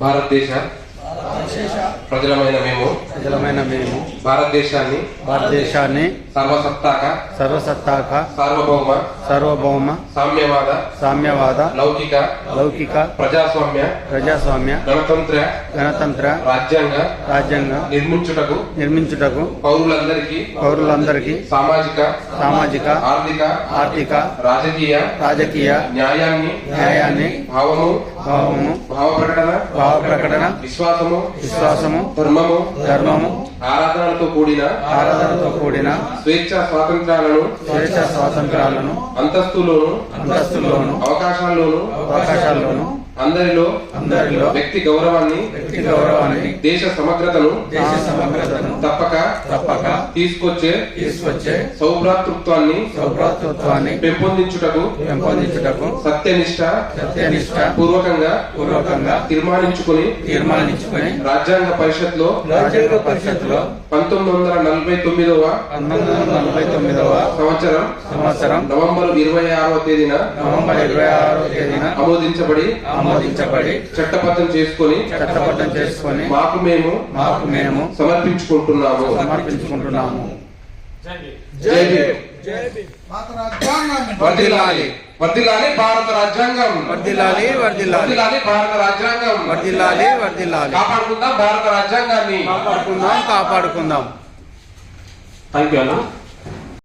Barat Desa. ప్రజలమైన మేము. ప్రజలమైన మేము. భారతదేశాన్ని భారతదేశాన్ని సర్వసత్తాక సర్వసత్తాక సార్వభౌమ సార్వభౌమ సామ్యవాద సామ్యవాద లౌకిక లౌకిక ప్రజాస్వామ్య ప్రజాస్వామ్య గణతంత్ర గణతంత్ర రాజ్యాంగ రాజ్యాంగ నిర్మించుటకు నిర్మించుటకు పౌరులందరికీ పౌరులందరికీ సామాజిక సామాజిక ఆర్థిక ఆర్థిక రాజకీయ రాజకీయ న్యాయాన్ని న్యాయాన్ని భావము భావము భావ ప్రకటన భావ ప్రకటన విశ్వాసము విశ్వాసము ధర్మము ధర్మము ఆరాధనలతో కూడిన ఆరాధనతో కూడిన స్వేచ్ఛ స్వాతంత్రాలను స్వేచ్ఛ స్వాతంత్రాలను అంతస్తులోను అంతస్తుల్లోను అవకాశాల్లోను అవకాశాల్లోను అందరిలో అందరిలో వ్యక్తి గౌరవాన్ని వ్యక్తి గౌరవాన్ని దేశ సమగ్రతను దేశ సమగ్రతను తప్పక తప్పక తీసుకొచ్చే తీసుకొచ్చే సౌభ్రాతృత్వాన్ని సౌభ్రాతృత్వాన్ని పెంపొందించుటకు పెంపొందించుటకు సత్యనిష్ట సత్యనిష్ట పూర్వకంగా పూర్వకంగా తీర్మానించుకుని తీర్మానించుకుని రాజ్యాంగ పరిషత్లో రాజ్యాంగ పరిషత్తులో పంతొమ్మిది వందల నలభై తొమ్మిదవ నలభై తొమ్మిదవ సంవత్సరం. సంవత్సరం. నవంబర్ ఇరవై ఆరవ తేదీన నవంబర్ ఇరవై ఆరో తేదీన ఆమోదించబడి ఆమోదించబడి చట్టబద్ధం చేసుకొని చట్టబద్ధం చేసుకొని మాకు మేము మాకు మేము సమర్పించుకుంటున్నాము. సమర్పించుకుంటున్నాము. జై భీమ్. వర్ధిల్లాలి. వర్ధిల్లాలి భారత రాజ్యాంగం. వర్దిల్లాలి వర్దిల్లాలి వర్ధిల్లాలి భారత రాజ్యాంగం. వర్దిల్లాలి వర్దిల్లాలి కాపాడుకుందాం భారత రాజ్యాంగాన్ని. కాపాడుకుందాం కాపాడుకుందాం. Tá em Gana?